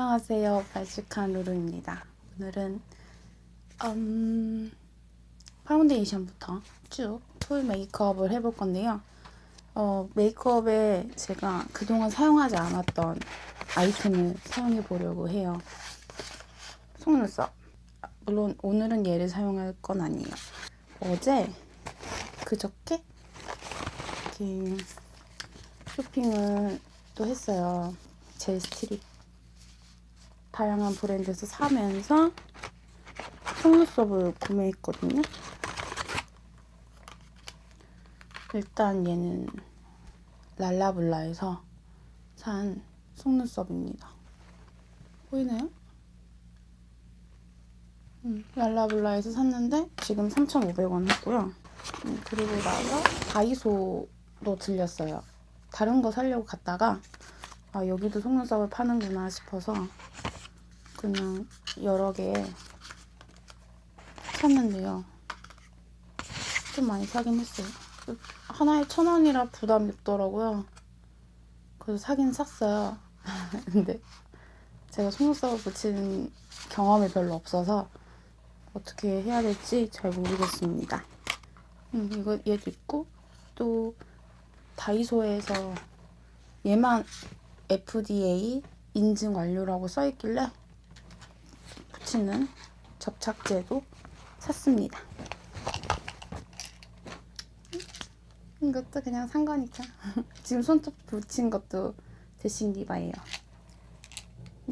안녕하세요. 발식한 루루입니다. 오늘은 음, 파운데이션부터 쭉 풀 메이크업을 해볼 건데요. 어, 메이크업에 제가 그동안 사용하지 않았던 아이템을 사용해 보려고 해요. 속눈썹. 아, 물론 오늘은 얘를 사용할 건 아니에요. 어제 그저께 쇼핑을 또 했어요. 제 스트립 다양한 브랜드에서 사면서 속눈썹을 구매했거든요. 일단 얘는 랄라블라에서 산 속눈썹입니다. 보이나요? 음, 랄라블라에서 샀는데 지금 3,500원 했고요. 음, 그리고 나서 다이소도 들렸어요. 다른 거 사려고 갔다가 아 여기도 속눈썹을 파는구나 싶어서 그냥 여러 개 샀는데요. 좀 많이 사긴 했어요. 하나에 천 원이라 부담이 없더라고요. 그래서 사긴 샀어요. 근데 제가 속눈썹을 붙이는 경험이 별로 없어서 어떻게 해야 될지 잘 모르겠습니다. 음, 이거 얘도 있고 또 다이소에서 얘만 FDA 인증 완료라고 써있길래 붙이는 접착제도 샀습니다. 이것도 그냥 산 거니까. 지금 손톱 붙인 것도 데싱 디바예요.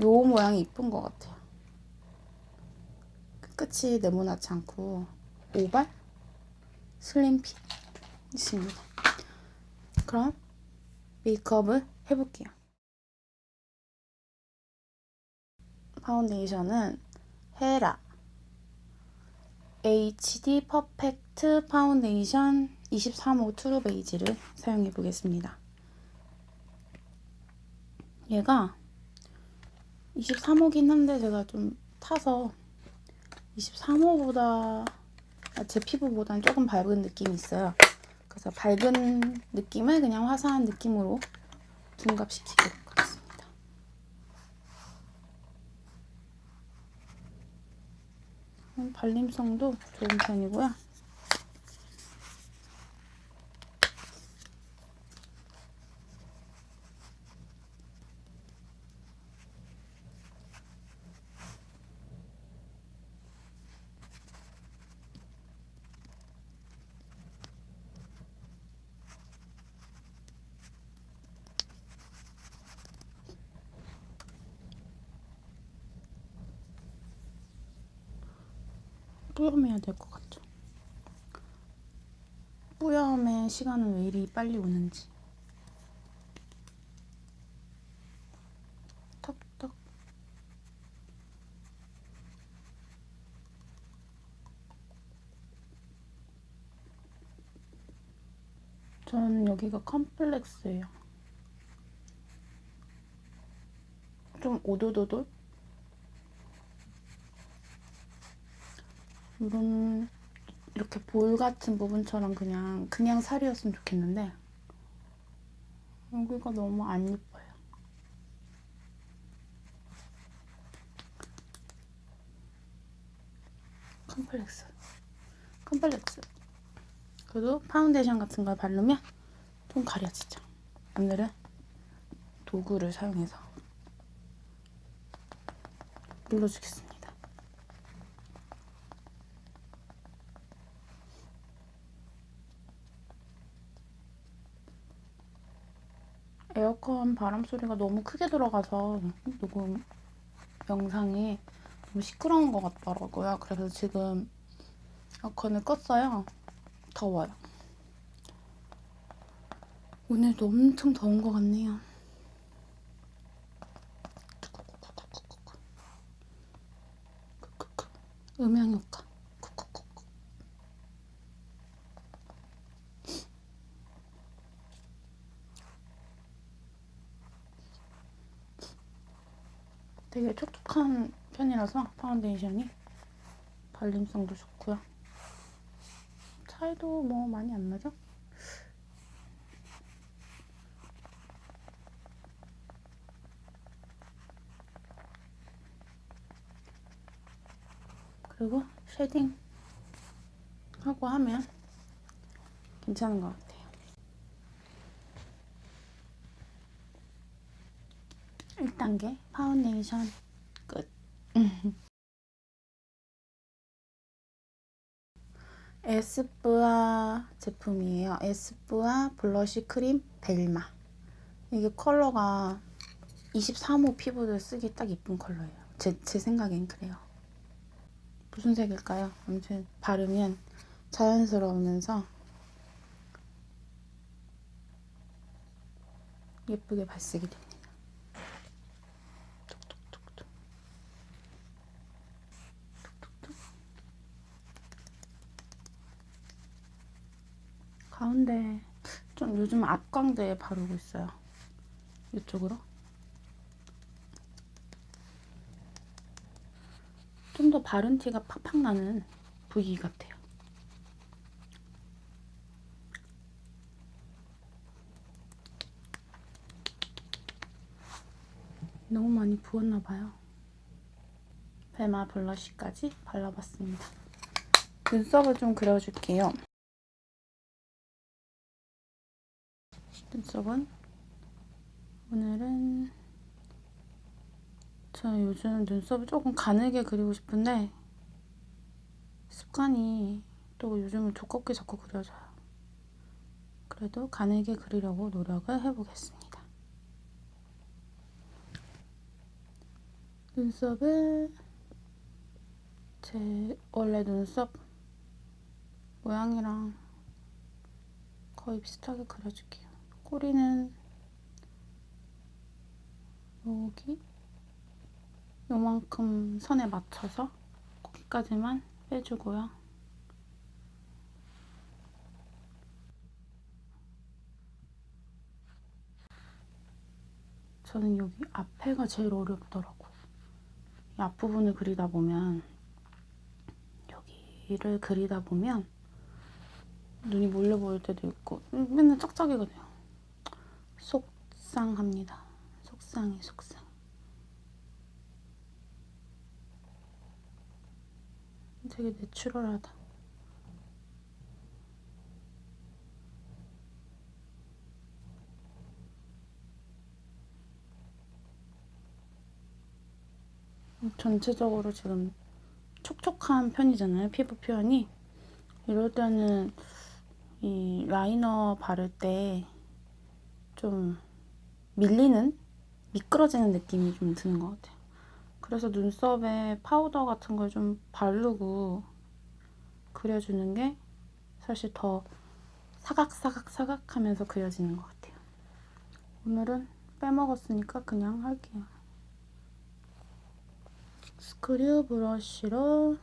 요 모양이 이쁜 것 같아요. 끝이 네모나지 않고 오발 슬림핏이십니다. 그럼 메이크업을 해볼게요. 파운데이션은 헤라 HD 퍼펙트 파운데이션 23호 투루 베이지를 사용해 보겠습니다. 얘가 23호긴 한데 제가 좀 타서 23호보다 제 피부보다는 조금 밝은 느낌이 있어요. 그래서 밝은 느낌을 그냥 화사한 느낌으로 둔갑시키도록 하겠습니다. 음, 발림성도 좋은 편이고요. 뿌염해야 될 것 같죠? 뿌염의 시간은 왜 이리 빨리 오는지. 턱턱. 저는 여기가 컴플렉스예요. 좀 오도도돌? 이런 이렇게 볼 같은 부분처럼 그냥 그냥 살이었으면 좋겠는데 여기가 너무 안 예뻐요. 컴플렉스. 컴플렉스. 그래도 파운데이션 같은 걸 바르면 좀 가려지죠. 오늘은 도구를 사용해서 눌러주겠습니다. 에어컨 바람 소리가 너무 크게 들어가서 녹음 영상이 너무 시끄러운 것 같더라고요. 그래서 지금 에어컨을 껐어요. 더워요. 오늘도 엄청 더운 것 같네요. 촉촉한 편이라서 파운데이션이 발림성도 좋고요. 차이도 뭐 많이 안 나죠? 그리고 쉐딩 하고 하면 괜찮은 것 같아요. 1단계 파운데이션 에스쁘아 제품이에요. 에스쁘아 블러쉬 크림 벨마. 이게 컬러가 23호 피부들 쓰기 딱 이쁜 컬러예요. 제, 제 생각엔 그래요. 무슨 색일까요? 아무튼 바르면 자연스러우면서 예쁘게 발색이 됩니다. 가운데 좀 요즘 앞광대에 바르고 있어요. 이쪽으로. 좀 더 바른 티가 팍팍 나는 부위 같아요. 너무 많이 부었나 봐요. 베마 블러쉬까지 발라봤습니다. 눈썹을 좀 그려줄게요. 눈썹은 오늘은 저 요즘 눈썹을 조금 가늘게 그리고 싶은데 습관이 또 요즘은 두껍게 자꾸 그려져요. 그래도 가늘게 그리려고 노력을 해보겠습니다. 눈썹을 제 원래 눈썹 모양이랑 거의 비슷하게 그려줄게요. 꼬리는 여기 요만큼 선에 맞춰서 거기까지만 빼주고요. 저는 여기 앞에가 제일 어렵더라고요. 이 앞부분을 그리다 보면 여기를 그리다 보면 눈이 몰려 보일 때도 있고 음, 맨날 짝짝이가 돼요. 속상합니다. 속상해 속상. 되게 내추럴하다. 전체적으로 지금 촉촉한 편이잖아요. 피부 표현이. 이럴 때는 이 라이너 바를 때 좀 밀리는 미끄러지는 느낌이 좀 드는 것 같아요. 그래서 눈썹에 파우더 같은 걸 좀 바르고 그려주는 게 사실 더 사각사각사각 하면서 그려지는 것 같아요. 오늘은 빼먹었으니까 그냥 할게요. 스크류 브러쉬로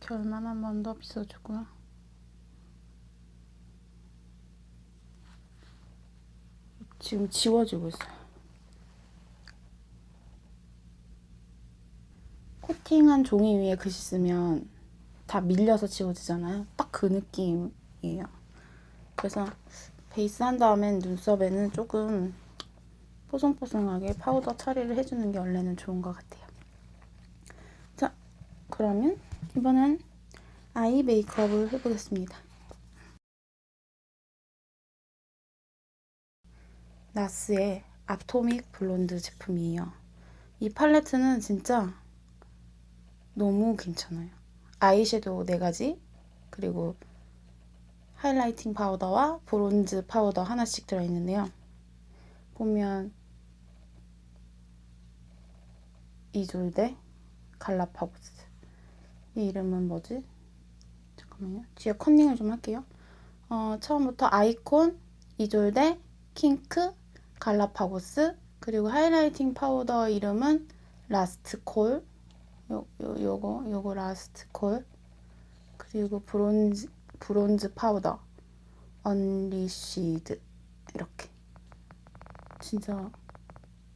결만 한 번 더 빗어주고요. 지금 지워지고 있어요. 코팅한 종이 위에 글씨 쓰면 다 밀려서 지워지잖아요. 딱 그 느낌이에요. 그래서 베이스 한 다음엔 눈썹에는 조금 뽀송뽀송하게 파우더 처리를 해주는 게 원래는 좋은 것 같아요. 자, 그러면 이번엔 아이 메이크업을 해보겠습니다. 나스의 아토믹 블론드 제품이에요. 이 팔레트는 진짜 너무 괜찮아요. 아이섀도우 4가지, 그리고 하이라이팅 파우더와 브론즈 파우더 하나씩 들어있는데요. 보면 이졸데 갈라파고스 이 이름은 뭐지? 잠깐만요. 뒤에 컨닝을 좀 할게요. 어, 처음부터 아이콘, 이졸데, 킹크, 갈라파고스 그리고 하이라이팅 파우더 이름은 라스트 콜 요, 요, 요거 요거 라스트 콜 그리고 브론즈 브론즈 파우더 언리시드 이렇게 진짜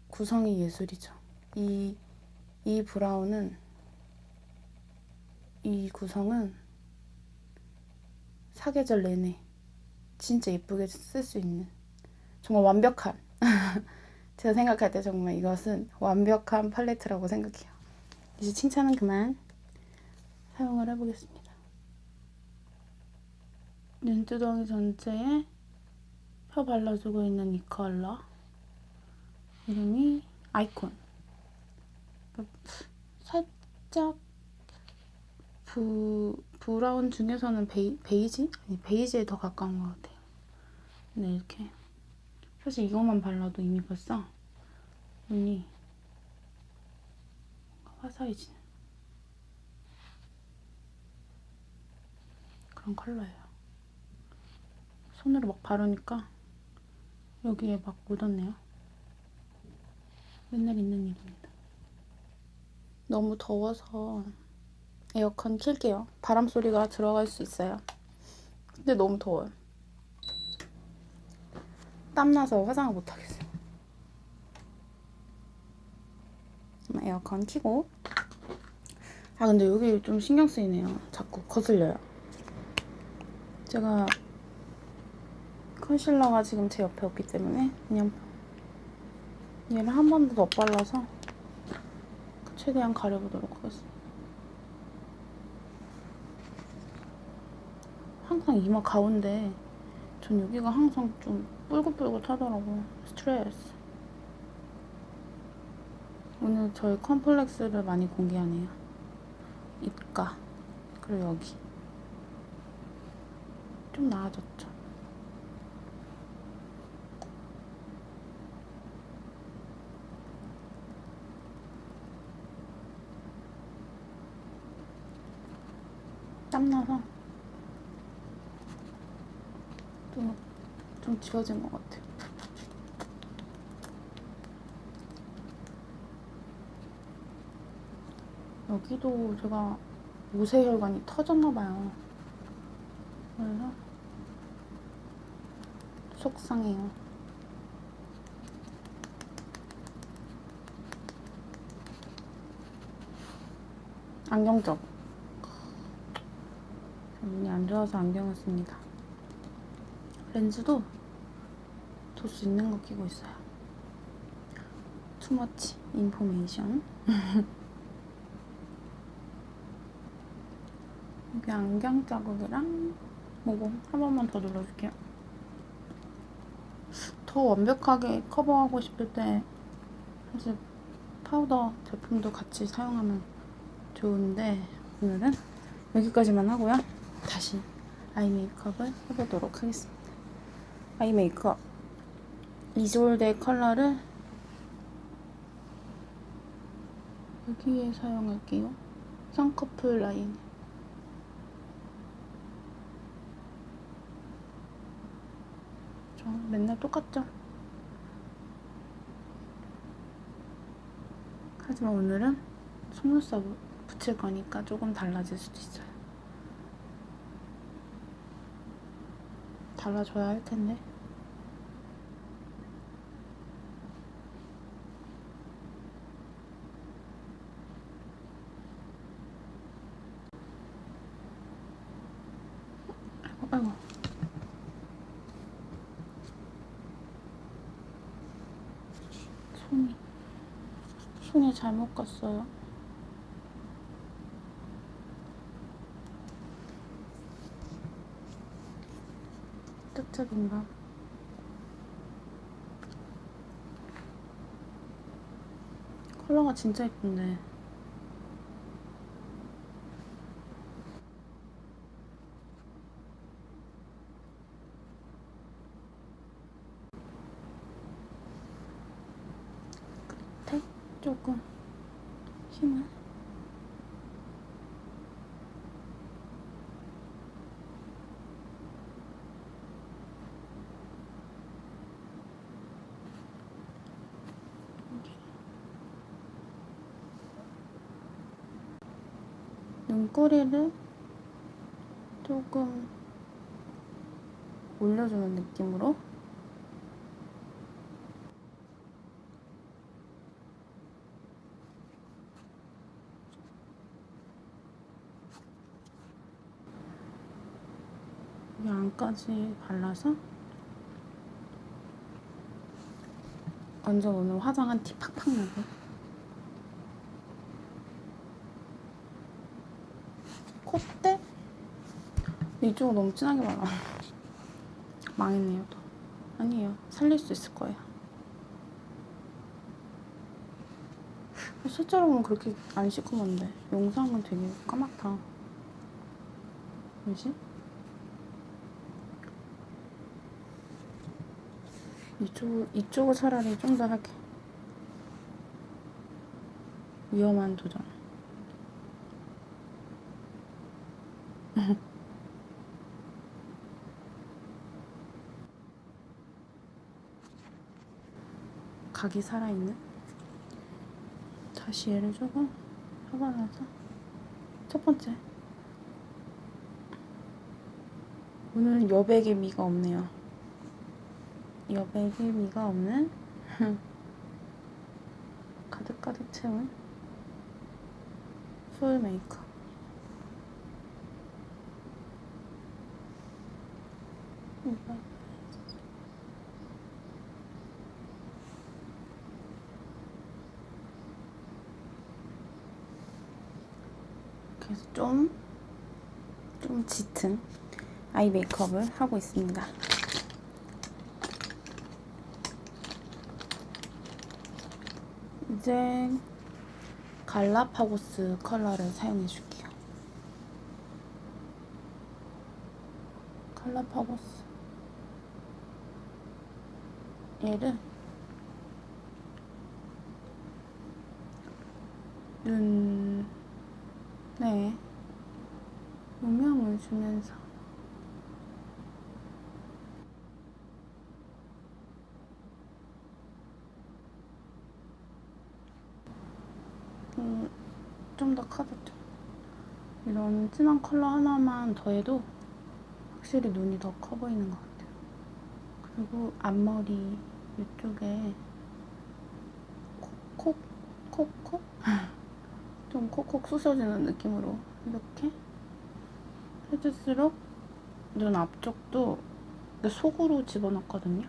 구성이 예술이죠. 이, 이 브라운은, 이 구성은 사계절 내내 진짜 예쁘게 쓸 수 있는 정말 완벽한 제가 생각할 때 정말 이것은 완벽한 팔레트라고 생각해요. 이제 칭찬은 그만 사용을 해보겠습니다. 눈두덩이 전체에 펴 발라주고 있는 이 컬러 이름이 아이콘 살짝 부, 브라운 중에서는 베이, 베이지? 아니 베이지에 더 가까운 것 같아요 근데 이렇게 사실 이것만 발라도 이미 벌써 눈이 화사해지는 그런 컬러예요 손으로 막 바르니까 여기에 막 묻었네요. 맨날 있는 일입니다. 너무 더워서 에어컨 킬게요. 바람 소리가 들어갈 수 있어요. 근데 너무 더워요. 땀나서 화장을 못 하겠어요. 그럼 에어컨 켜고 아 근데 여기 좀 신경 쓰이네요. 자꾸 거슬려요. 제가 컨실러가 지금 제 옆에 없기 때문에 그냥 얘를 한번더 덧발라서 최대한 가려보도록 하겠습니다. 항상 이마 가운데 전 여기가 항상 좀 뿔긋뿔긋하더라고요. 스트레스. 오늘 저희 컴플렉스를 많이 공개하네요. 입가 그리고 여기 좀 나아졌죠. 땀나서 좀, 좀 지워진 것 같아요. 여기도 제가 모세혈관이 터졌나봐요. 그래서 속상해요. 안경적. 눈이 안 좋아서 안경을 씁니다. 렌즈도 도수 있는 거 끼고 있어요. 투머치 인포메이션. 여기 안경 자국이랑 모공 한 번만 더 눌러줄게요. 더 완벽하게 커버하고 싶을 때 사실 파우더 제품도 같이 사용하면 좋은데 오늘은 여기까지만 하고요. 다시 아이 메이크업을 해보도록 하겠습니다. 아이 메이크업 이졸데 컬러를 여기에 사용할게요. 쌍꺼풀 라인 저 맨날 똑같죠? 하지만 오늘은 속눈썹 붙일 거니까 조금 달라질 수도 있어요. 달라져야 할 텐데. 아이고, 아이고. 손이 손이 잘못 갔어요. 짝짝인가? 컬러가 진짜 예쁜데. 끝에 조금 힘을 눈꼬리를 조금 올려주는 느낌으로 이 안까지 발라서 완전 오늘 화장 한 티 팍팍 나고. 콧대? 이쪽은 너무 진하게 발라. 망했네요, 또. 아니에요. 살릴 수 있을 거예요. 실제로 보면 그렇게 안 시커먼데 영상은 되게 까맣다. 뭐지? 이쪽 이쪽을 차라리 좀더 할게. 위험한 도전. 각이 살아있는? 다시 얘를 조금 나서. 첫 번째. 오늘은 여백의 미가 없네요. 여백의 미가 없는? 가득가득 채운 풀 메이크업 이거 그래서 좀, 좀 짙은 아이 메이크업을 하고 있습니다. 이제 갈라파고스 컬러를 사용해 줄게요. 갈라파고스. 얘를 눈, 네. 음영을 주면서 음, 좀 더 커졌죠. 이런 진한 컬러 하나만 더해도 확실히 눈이 더 커 보이는 것 같아요. 그리고 앞머리 이쪽에 콕콕 콕콕 좀 콕콕 쑤셔지는 느낌으로 이렇게 해줄수록 눈 앞쪽도 속으로 집어넣거든요.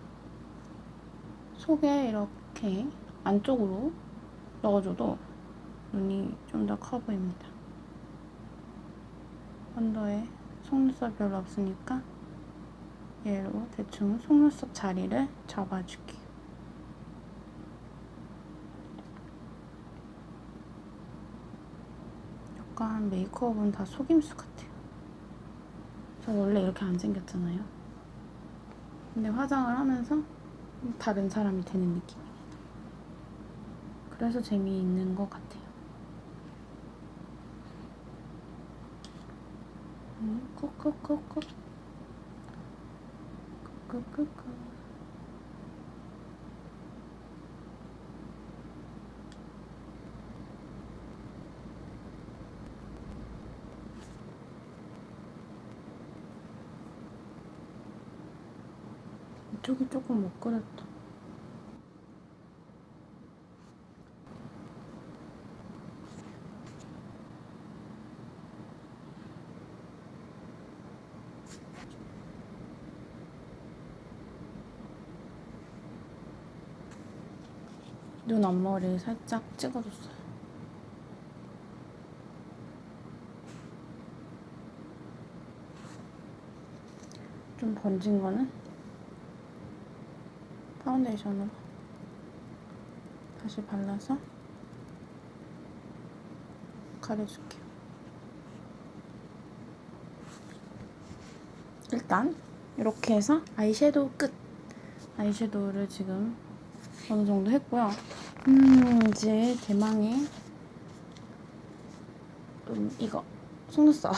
속에 이렇게 안쪽으로 넣어줘도 눈이 좀 더 커 보입니다. 언더에 속눈썹 별로 없으니까 얘로 대충 속눈썹 자리를 잡아줄게요. 약간 메이크업은 다 속임수 같아요. 저 원래 이렇게 안 생겼잖아요. 근데 화장을 하면서 다른 사람이 되는 느낌이에요. 그래서 재미있는 것 같아요. 음, 꾹꾹꾹꾹. 꾹꾹꾹꾹. 이쪽이 조금 못 그렸다. 눈 앞머리 살짝 찍어줬어요. 좀 번진 거는 파운데이션으로 다시 발라서 가려줄게요. 일단 이렇게 해서 아이섀도우 끝. 아이섀도우를 지금 어느 정도 했고요. 음, 이제 대망의 음, 이거 속눈썹.